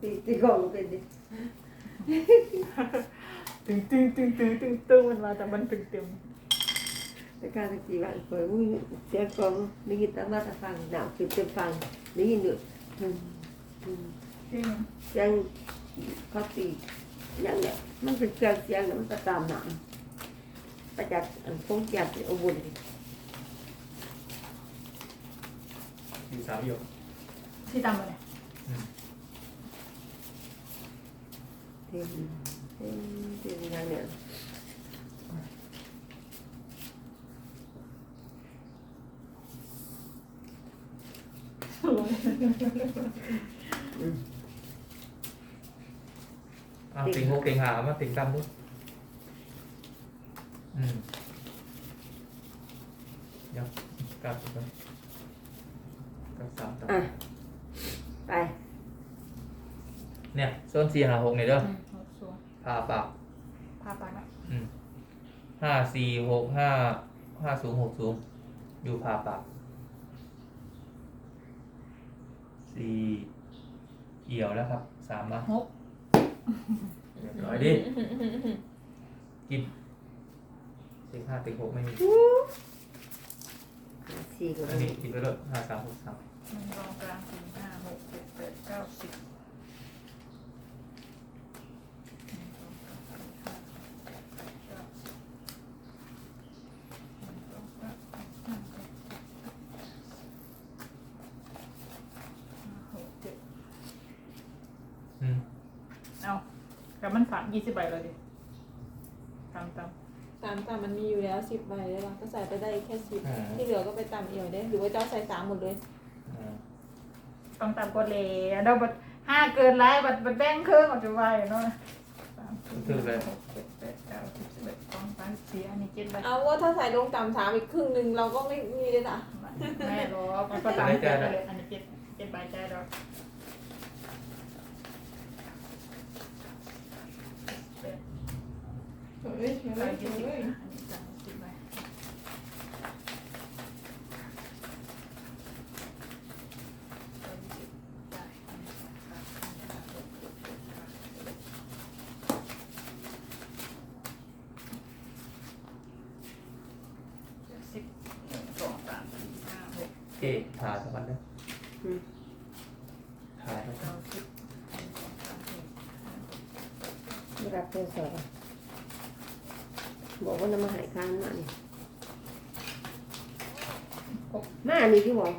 ตีตีของเป็นดิตึงตึงตึงตึงตึงตึงมันมาแต่มันตึงตึงแต่การตะกี้ว่าเปิดมือเสียงกองได้ยินแต่มาตะฟังหนาวคือเต็มฟังได้ยินอยู่อืมอืมตึงเสียงเขาตีอย่างเนี้ยมันเป็นเสียงเสียงแล้วมันก็ตามหนังประจักษ์อันคงจับเอาบุญดิอยู่สามอยู่ที่ตามมาเนี่ย เต็มเต็มเต็มอย่างเนี้ย อะติงหกติงหามาติงตั้มดูอืมเดี๋ยวกลับก่อนกลับสามต่อ อะไป เนี่ยโซนสี่หาหกเนี่ยเด้ออืมหกสูงพาปากพาไปละอืมห้าสี่หกห้าห้าสูงหกสูงอยู่พาปากสี่เอี่ยวแล้วครับสามมาหกเรียบร้อยดิกินสิบห้าติงหกไม่มีหาสี่ก็อันได้นี้กินไปเลยห้าสามหกสาม หนึ่งรองกลางสี่ห้าหกเจ็ดแปดเก้าสิบหนึ่งสองสามสี่ห้าหกเจ็ดแปดเก้าสิบหนึ่งสองสามสี่ห้าหกเจ็ดแปดเก้าห้าหกเจ็ด อืม เอา แต่มันฝากยี่สิบใบเลยดิตามตามสามตามมันมีอยู่แล้วสิบใบได้ปะก็ใส่ไปได้แค่สิบอ่า ที่เหลือก็ไปตามเอี่ยวได้หรือว่าเจ้าใส่สามหมดเลยอ่าต้องตามกฎเลยเราบัดห้าเกินไรบัดบัดแบ่งครึ่งออกจากใบเนาะสามสี่ห้าหกเจ็ดแปดเก้าสิบสิบเอ็ดสองสามสี่อันนี้เจ็ดใบเอาว่าถ้าใส่ลงต่ำสามอีกครึ่งหนึ่งเราก็ไม่มีเลยนะแม่หรอกมันก็ตามเจ็ดไปเลยอันนี้เจ็ดเจ็ดใบใจเราแปด เฮ้ยเฮ้ยเฮ้ยอันนี้สายสิบได้อันนี้สองสามสี่ห้าหกเจ็ดแปดเก้าสิบสิบหนึ่งสองสามสี่ห้าหกเอ๊ะถ่ายสักวันเด้ออืมถ่ายสักวัเก้านสิบหนึ่งสองสามสี่ห้าห กไม่รับโทรศัพท์อะบอกว่าน้ำมาหายค้างมานี่มานี่ที่บอก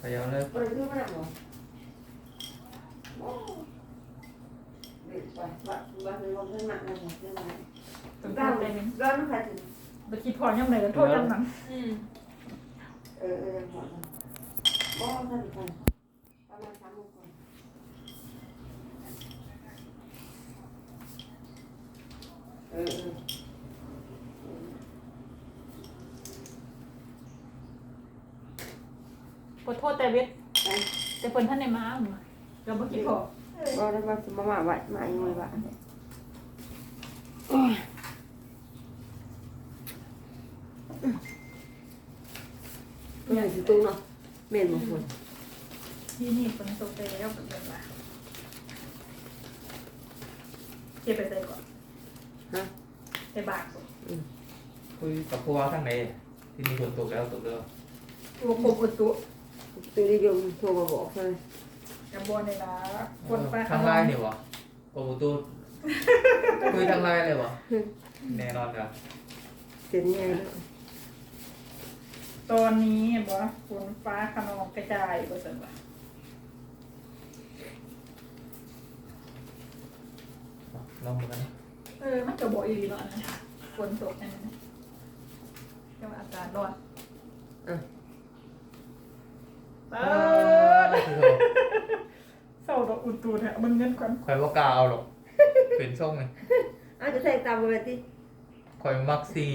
พยายามเลยเปิดขึ้นมาหรอโอ้เด็กไปว่าว่าเป็นวันขึ้นมาแล้วเหรอขึ้นมาถึงร้าเก้านเลยนึงร้านมันใครถึงไปคิดพอยังไงกันโทษยังหนังอืมเออเออหมดแล้วบอกว่าท่านใครประมาณสามโมงก่อน เออขอโทษแต่เวทแต่เพิ่นท่านในม้ามเราบ่คิดพอบอกได้ว่าสมมาวัดมาอยู่ไม่ว่าอย่างสิตุ้งเนาะเมนมงคลที่นี่ฝนตกไปแล้วเป็นว่าเก็บไปใส่ก่อน ใส่บาทก่อนคุยกับผู้ว่าทั้งในที่มีคนตกแล้วตกเด้อตัวโคบุตุตัวนิยมโทรมาบอกใช่ไหมกับบอลในละคนไปทางไลน์เนี่ยวะโอ้โหตูคุยทางไลน์เลยวะแน่นอนครับเซ็นไงเนาะตอนนี้บ่ฝนฟ้าขนองกระจายบ่ซั่นว่าลองดูกันนะ เออมันก็บ่อีหลีเนาะอันนั้นฝนตกอันนั้นแต่ว่าอากาศร้อนเปิดเศร้าดอกอุ่นตูนฮะมันเงินก่อนคอยว่ากล้าเอาหรอก เป็นส่งเลยอาจจะใส่ตามไปที่คอยมักซี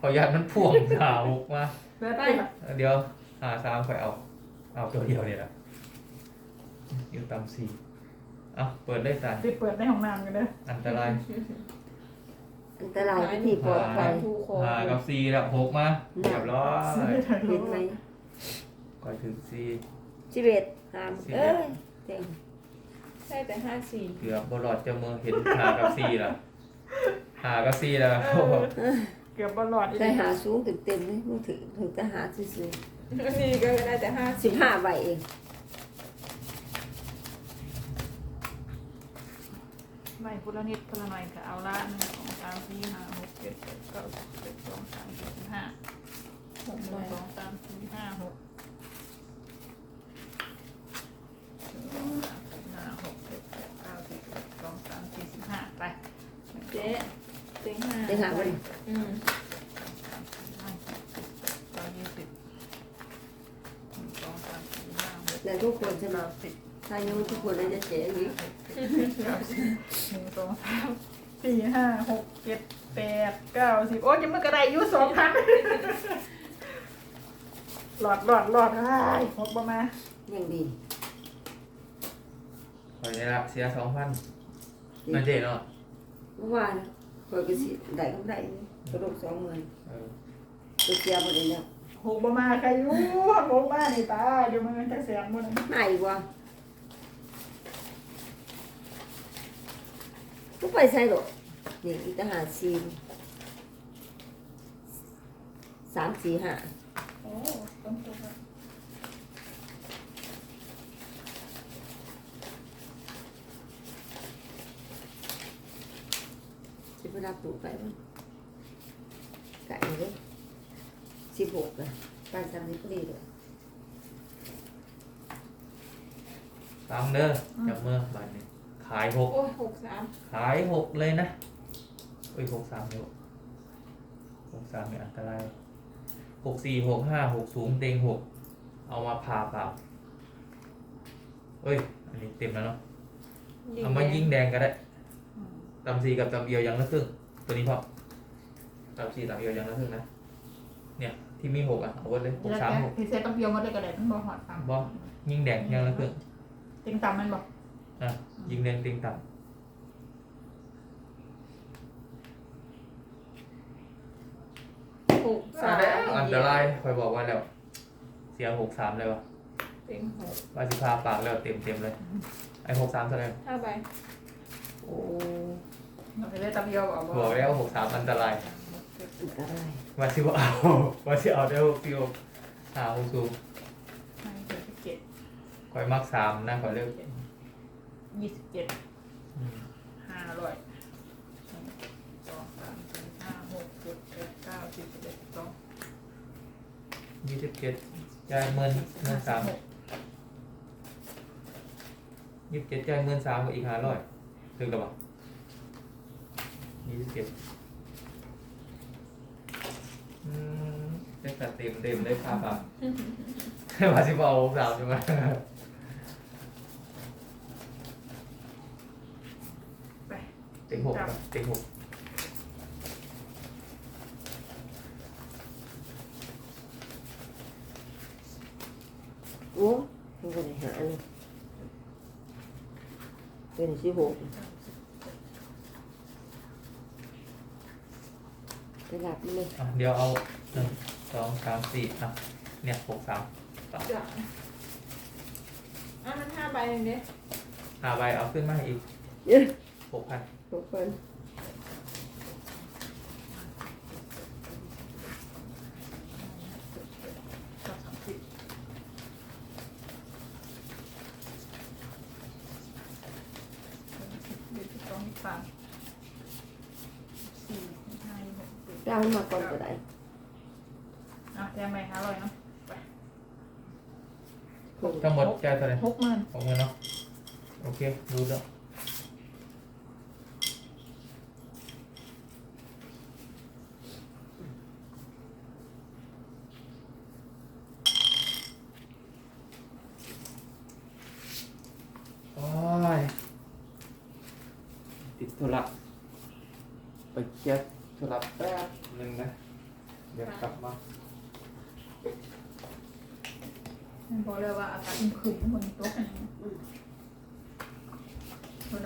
คอยยันมันพ่วงสาวกมา แล้วไปเดี๋ยวหาสามคอยเอา เอาตัวเดียวเนี่ยแหละอยู่ตามสี่ เอาเปิดได้ตาไปเปิดในห้องน้ำกันเด้ออันตรายอันตรายที่ปลอดภัยทูคอหากับสี่แล้วหกมาเรียบร้อยซื้อได้ทางเห็นไหมรคอยถึงสี่สิบเอ็ดหามสิบเอ้เอ็ดยเต็งใช่แต่ห้าสี่เกือบบอลอดจะเมืองเห็นหากับสี่ละหากับสี่แล้วเกือบบอลลอดอีกได้หาสูงเต็มเต็มๆเลยมึงถือถือแต่หาซื่อนี่ก็ได้แต่ห้าๆสิบห้าใบเอง ไม่พุละนิดพุละหน่อยก็เอาละหนึ่งสองสามสี่ห้าหกเจ็ดแปดเก้าสิบสิบเอ็ดสองสามสี่สิบห้าหกหนึ่งสองสามสี่ห้าหกหนึ่งสองสามสี่ห้าหกเจ็ดแปดเก้าสิบสิบเอ็ดสองสามสี่สิบห้าไปเจ๊เต็งห้าเต็งหาบ่ดิอืมสามยี่สิบหนึ่งสองสามสี่ห้าหกแล้วทุกคนใช่ไหมถ้ายังทุกคนเลยจะเสียอย่างนี้เก้า สิบหนึ่งสองสามสี่ห้าหกเจ็ดแปดเก้าสิบโอ้ยยังไม่กระไดอยุ่สองพันหลอดหลอดหลอดไอ้ายหกประมาณยังดีคอยได้ละเสียสองพันนั่นเจ๊เนาะเมื่อวานคอยก็สิได้กำไรกระโดดสองหมื่นเออตัวเสียหมดเลยเนี่ยหกประมาณใครอยุ่หกมานี่ตาเดี๋ยวมันจะเสียหมดเลยมาอีกว่า ก็ไปใส่หรอกนี่อีกทหานีสามสี่ห้าโอ้ต้องตัวละสิบรับถูกไปมั้งไก่เลยสิบหกเลยการทำนี้ก็ดีเลยตามเด้อจับมือบัตรนี้ ขายหกโอ้ยหกสามขายหกเลยนะเอ้ยหกสามเดี๋ยวหกสามเนี่ยอันตรายหกสี่หกห้าหกสูงเต็งหกเอามาผ่าเปล่าเอ้ย อันนี้เต็มแล้วเนาะเอามายิงแดงก็ได้อืมตำซีกับตำเอียวยังละครึ่ง ตัวนี้พอตำซีตำเอียวยังละครึ่งนะ เนี่ยที่มีหกอะเอาไว้เลยหกแล้วสามแกหกพิเศษต้องเดียวมาได้กระไดต้องบอหอดตามบ่ยิงแดงยังละครึ่งติงต่ำมันบอก อะยิงแดงติงต่หกำสามอันตรายคอยบอกว่าแล้ว เสียหกสามเลยวะเต็งหกว่าสิพาปากแล้วเต็มเต็มๆเลย ไอ้หกสามเท่าไหร่ห้าใบโอ้เราไปเลยตำเดียวบอกบอกแล้วหกสามอันตรายอันตรายว่าสิว่าเอาว่าสิเอาได้หกฟิวหาหกสูงไม่เกินสิบเจ็ดคอยมักสามนะคอยเลือก ยี่สิบเจ็ดห้าร้อยหนึ่งสองสามสี่ห้าหกเจ็ดแปดเก้าสิบสิบเอ็ดสิบสองยี่สิบเจ็ดจ่ายเงินเงินสามหกยี่สิบเจ็ดจ่ายเงินสามกับอีกห้าร้อยถึงหรือเปล่ายี่สิบเจ็ดอืมเต็มเต็มเต็มเลยครับอะว่าสิบเอาสามใช่ไหม ไป เต็งหกครับเต็งหกโอ้มันก็ได้หาเลยเป็นสิบหกไปหลับมันเลยอะเดี๋ยวเอาหนึ่งสองสามสี่อะเนี่ยหกสามจ้ะอะมันห้าใบเองเด้ห้าใบเอาขึ้นมาให้อีกเยอะ หกพัน ทุกคน สองสามสิบเจ็ดสิบสองสิบสามสี่สิบห้าสิบหกสิบ เจ้ามันมาก่อนก็ได้ อะแทงไปห้าร้อยเนาะ ทั้งหมดจ่ายเท่าไหร่ หกหมื่น หกเงินเนาะโอเครู้แล้วโอ้ยติดธุระไป เคลียร์ธุระแป๊บหนึ่งนะ เดี๋ยวกลับมาบอกเลยว่าอากาศอึมครึมเหมือนตัวกันมัน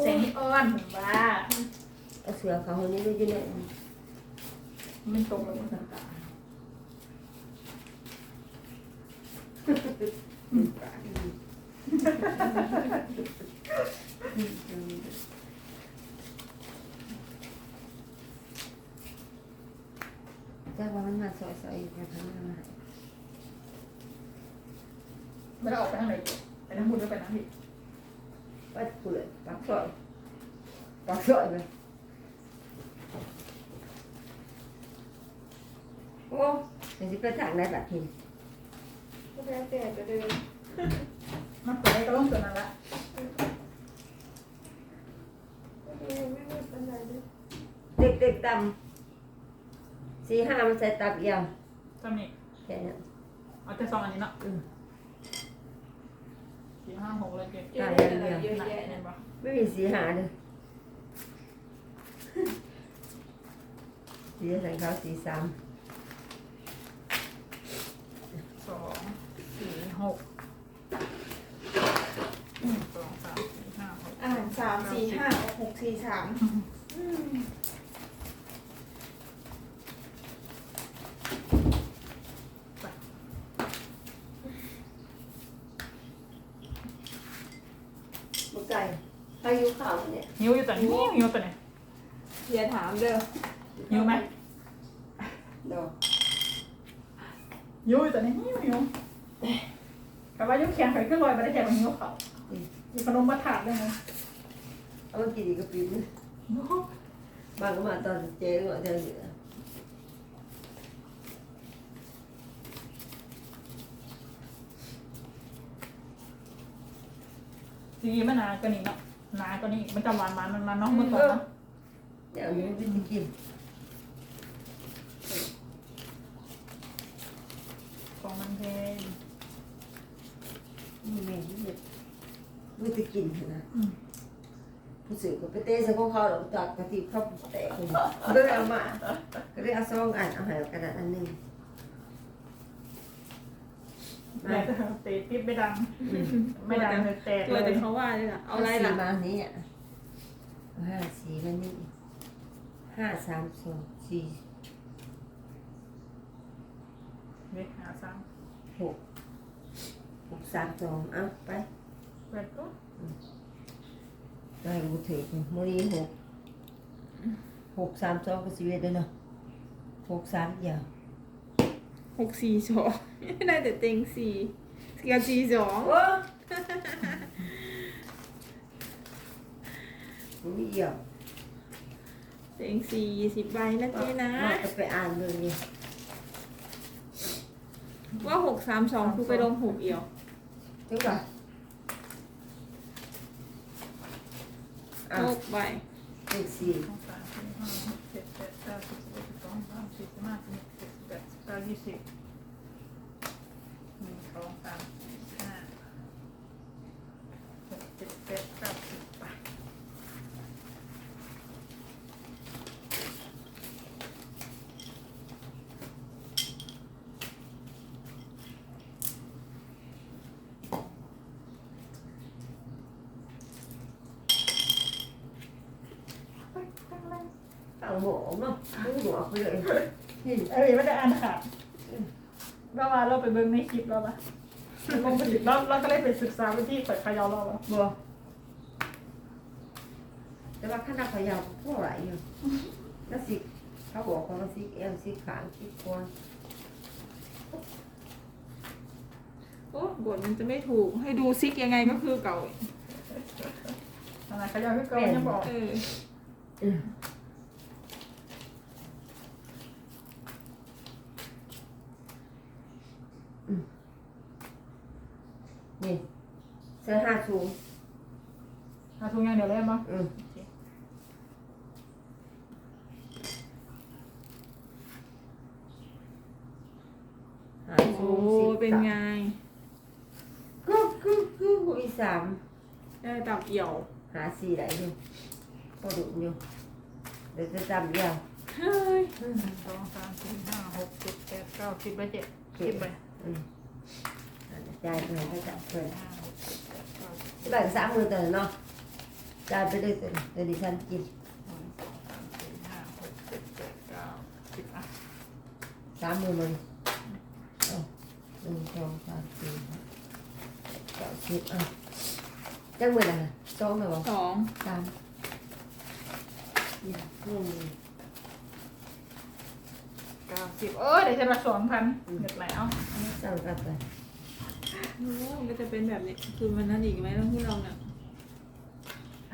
เสียงอ่อนผมว่าเอาเสือเขาคนนี้ด้วยจีเนี่ยมันตรงเลยมัน หแต่ว่ามันมาซอยๆอีกนะทั้งนั้นม่ได้ออกไปทางไหนไปทางบุญหรือไปทางผิดวัดเปลือกปักซอยปักซอยไปโอ้ยสิไปทางไหนแบัดทีก็แล้วแต่จะเดินมันเปิดก็ต้องส่วนนั้นละเด็กๆต่ำ สี่ห้ามันใส่ตับเอียวจำนี่แค่นั้นเอาแต่สองอันนี้เนาะอืม สี่ห้าหกเลยเก็บเยอะแยะเลยเยอะหนักแยะเห็นะนปะไม่มีสีหาเลย สีใส่เขาสีสามสองสี่หกหนึ่งสองสามสี่ห้าหกอ่านสามสี่ห้าหกสี่สามอืม บุกไก่พายุข่าวเนี่ยหิวอยู่ตัวนี้หิวตัวไหนอย่าถามเด้อหิวไหมดอกหิวอยู่ตัวนี้หิวหิวแต่ว่ายุ่งแข็งไข่ขึ้นลอยไปได้แค่มันหิวเขามีขนมมาถาดเลยนะเอามากินอีกก็ปีนบางก็มาตอนเจ๊ก็เจอเหลือ สีมันหนาก็นี่เนาะหนาก็นี่มันจะหวานมันมันมันเนาะเมื่อก่อนเนาะเดี๋ยวนี้ไม่ได้กินของมันเพลงมีแม่ที่เนี่ยไม่ได้กินนะอืมผู้สื่อก็ไปเตะใส่ของเขาหรอกจากกะทิเขาแตกเลยก็เลยเอามาก็เลยเอาซองอันเอาใหายกระดาษอันหนึง แต่เตะปิ๊บไม่ดัง ไม่ดังเลยแตกตัวเลแต่ยเขาว่าเลยล่ะเอาอะไรล่ะสีมานี้อะเอาห้าสีมานี่ห้าสามสองสี่เด็กหาซ้หกหกสามสองเอาไปำเปิดก็ได้กูถือมือนี้หกหกสามสองก็สิบเอ็ดเลยเนาะหกสามเดียว หกสี่สองได้แต่เต็งสี่สี่กับสี่สองโอ้มือเดียวเต็งสี่ยี่สิบใบนะเจ๊นะมาจะไปอ่านเลยนี่ว่าหกสามสองคือไปลงหกเอียวถึงป่ะอะหกใบเลขสี่สองสามสี่ห้าหกเจ็ดแปดเก้าสิบสิบเอ็ดสิบสองสิบสามสิบสี่สิบห้าสิบหก ก้ายี่สิบหนึ่งสองสามสี่ห้าหกเจ็ดแปดเก้าสิบไปฝั่งหมอเนาะมือหัวไปเลย นี่เอ้ยไม่ได้อ่านค่ะเราว่าเราไปเบิ่งในคลิปเราปะลงไปถึงเราเราก็เลยไปศึกษาวิธีเปิดขยาวเราปะบัวแต่ว่าขนาดพยายามเท่าไหร่อยู่แล้วสิเขาบอกว่าสิเอวสิขางสิควนโอ้บทมันจะไม่ถูกให้ดูซิกยังไงก็คือเก่าอะไรขยาวพี่เกายังบอกเออ นี่เสื้อห้าสูงหาทุงอย่างเดียวเลยมั้งอืมหาโอ้สูงสิบเป็นไงกึ๊กกึ๊กกึ๊กอีสามได้ตับเอี่ยว หาสี่ได้อยู่พอดุอยู่เดี๋ยวจะจำยาวเฮ้ยหนึ่งสองสามสี่ห้าหกเจ็ดแปดเก้าสิบไปเจ็ดสิบไปอืม จ่ายไปเลยก็จับเลย ห้าหกเจ็ดแปดเก้าสิบ แบ่งสามมือตัวเนาะจ่ายไปเลยตัวเดี๋ยวดิฉันกิน หนึ่งสองสามสี่ห้าหกเจ็ดแปดเก้าสิบอ่ะ สามมือมันเอาหนึ่งส สองสามสี่ห้าเก้าสิบอ่ะจังเมื่อไหร่สองเหรอ สอง สามนี่หนึ่ง เก้าสิบเออเดี๋ย ด็ดแล้วสามกับไปโอ้มันก็จะเป็นแบบนี้คือมันนั่นอีกไหมต้องที่เราเนี่ย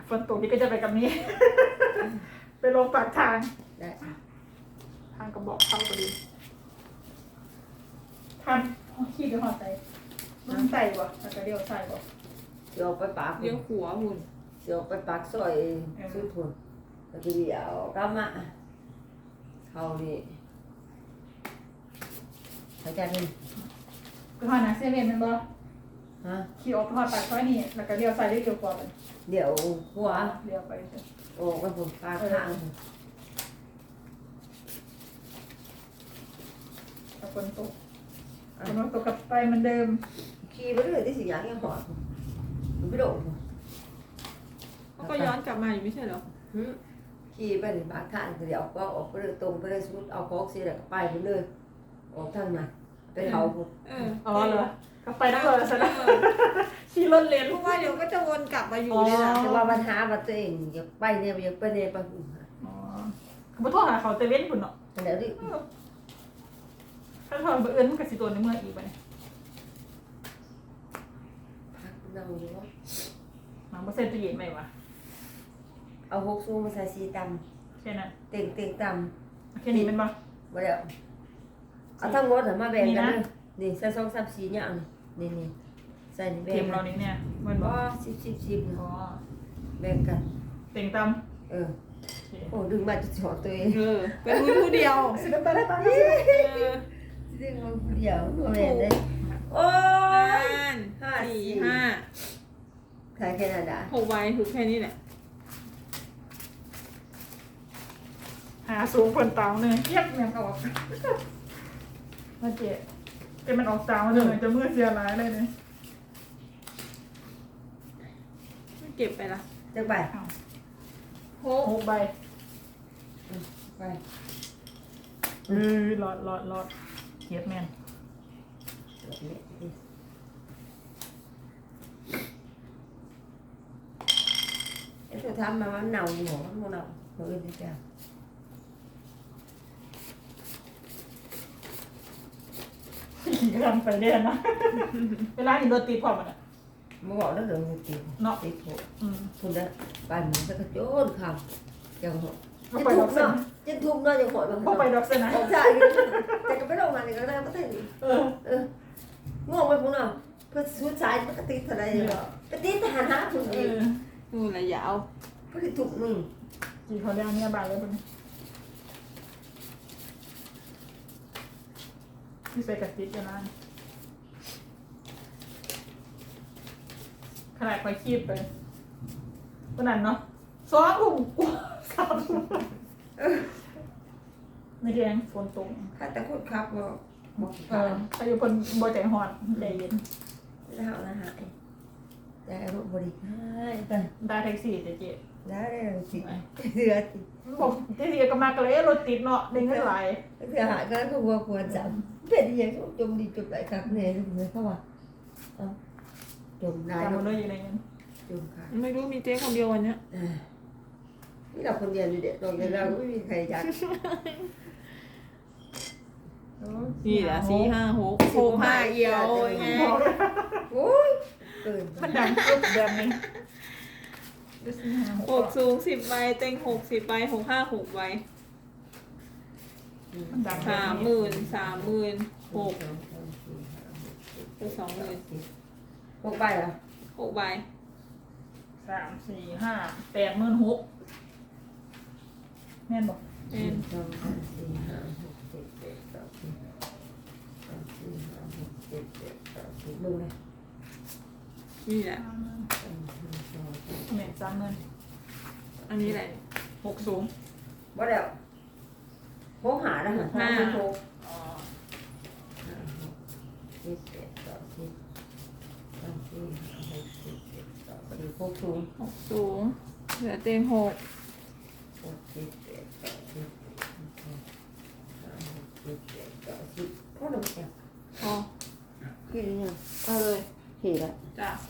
ฝนตกนี่ก็จะไปกับนี้ ไปลงปากทาง ได้ทางกระบอกเข้าพอดีทันเอาขี้ไปหอดใส่มันใส่บ่แล้วก็เดียวใส่บ่เดี๋ยวไปปากเลี้ยวขัวหุ่นเดี๋ยวไปปากซอยสุดทุนแล้วก็เดี๋ยวกลับมาเขานี่หายใจเป็น ไปหอดนะเซเว่นแมันบ่ฮะขี่ออกไปหอดปากซอยนี่แล้วก็เดียวใส่ได้เดียวกว่าเลยเดี๋ยวหัวเดียวไปเถอะโอ้กันผมปากข้างกับฝนตกฝนตกกับไปเหมือนเดิมขี่ไปเรื่อยที่สิอย่างยังหอดมันไม่โดดเขาก็ย้อนกลับมาอยู่ไม่ใช่เหรอขี่ไปถึงปากข้างเดี๋ยวก็ออกไปเลยตรงไปเลยสุดเอาโค้กเสียแล้วก็ไปไปเลยออกทางนั้นไป เขาผมเอออ๋อเหรอก็ไปนั่งเลยซะนะขี่รถเลนเพราะว่าเดี๋ยวก็จะวนกลับมาอยู่เลยนะแต่ว่าปัญหาว่าตัวเองอยากไปเนี่ยอยากไปเนี่ยไปหุ่นอ๋อเขาโทรหาเขาเตเว่นคุณเนาะเดี๋ยวดิถ้าเขาเบื่อมันก็สิตัวในเมื่ออีกไปเนี่ยพักนั่งอยู่ว่ามันบ่เซ็นตู้เย็นไหมวะเอาหกซูมาใส่สีตแค่นั้นำเต่งเต่งตแค่นี้เป็นบ่ำมาเดี๋ยว เอาทั้งหมดมาแบ่งกันเลยนี่ใส่สองสามสี่อย่างนี่นี่ใส่นี่แบ่เข็งมเรานี้เนี่ยมันบ่ว่าสิบสิบสิบอ๋อแบ่งกัน เต็งตเออำโอ้ดึงมาจะถอดตัวเองเออเป็นผู้ผู้เดียวสิบเป็นตำเออดึงมาเดียวตัวเองเลยโอ้ห้ายสี่ ห้าใครแค่นั้นอะหกใบถูกแค่นี้แหละหาสูงคนเตาเนี่ยเยียบแม่งออก มาเจ๊เจ๊มันออกเตาเลยจะมือเสียร้ายเลยเนี่ยไม่เก็บไปละจะไปหกหกใบไปเออหลอดหลอดหลอดเกียบแม่นไอ้ตัวทำมามันเน่าหัวมันเน่าหัวอื่นที่จะ ขี่กันไปเรื่อยนะ เวลานี่รถติดพร้อมมันอะมาบอกแล้วเดี๋ยวมันติดเนาะติดหัวอืมคุณได้ไปมันก็โจนคำยังหัวก็จะไปทุดอบกเส้นเนาะจะทุบเนาะยังหัวมันก็ไปดอกเส้นนะใช่แต่ก็ไม่ลงมาเนี่ยก็ได้ไม่ได้เออเอองงไปพวกเนาะเพื่อสุดสายมันก็ติดอะไรเนาะก็ติดทหารหาคุณเอเองอนู่นแหละยาวก็ติดทุบมึงกี่เขาเรียกเนี่ยบาทเลยเป็น ที่ใส่กระติกกันนะขนาดไปคีบไปขนาดเนาะสองถุงกว่าสามถุงไม่แดงฝนตกข้าแต่คนขับบอกบอกเอออายุคนบ่ใจหอนใจเย็นแล้วนะหายแต่รถบริการไปได้แท็กซี่เจ๊เจ๊ได้เลยสิเสือติบอกเจ๊เจ๊ก็มากเลยรถติดเนาะได้เงินหลายเสือหายก็แล้วก็วัวควรจับ เป็นยังจมดีจมไหลครับเนี่ยเลยเขาว่าจมได้จำมันด้วยอยู่ในเงินจมค่ะไม่รู้มีเจ๊คนเดียววันเนี้ยนี่เราคนเดียวอยู่เด็กตรงนี้เราไม่มีใครจัดนี่แหละสี่ห้าหกหกห้าเอียวไงโอ้ยเกินมันดังปุ๊บแบบนี้ดูสิหาหกสูงสิบใบเต็งหกสิบใบหกห้าหกใบ มันดังสามหมื่นสามหมื่นหกเป็นสองหมื่นหกใบเหรอหกใบสามสี่ห้าแปดหมื่นหกแม่นบอกหนึ่งสองสามสี่ห้าหกเจ็ดแปดเก้าสิบสามสี่ห้าหกเจ็ดแปดเก้าสิบมึงเลยนี่แหละ หนึ่งสองสามแม่นสามหมื่นอันนี้แหละหกสูงว่าแล้ว หกหาแล้วหาห้าหกอ๋อห้าหกเจ็ดแปดเก้าสิบสามสี่ห้าหกเจ็ดแปดเก้าสิบหกสูงหกสูง เหลือเต็งหกหกเจ็ดแปดเก้าสิบห้าหกเจ็ดแปดเก้าสิบพ่อหนุ่มแก่พอกินเนี่ยเอาเลยขี่ละจ้ะเ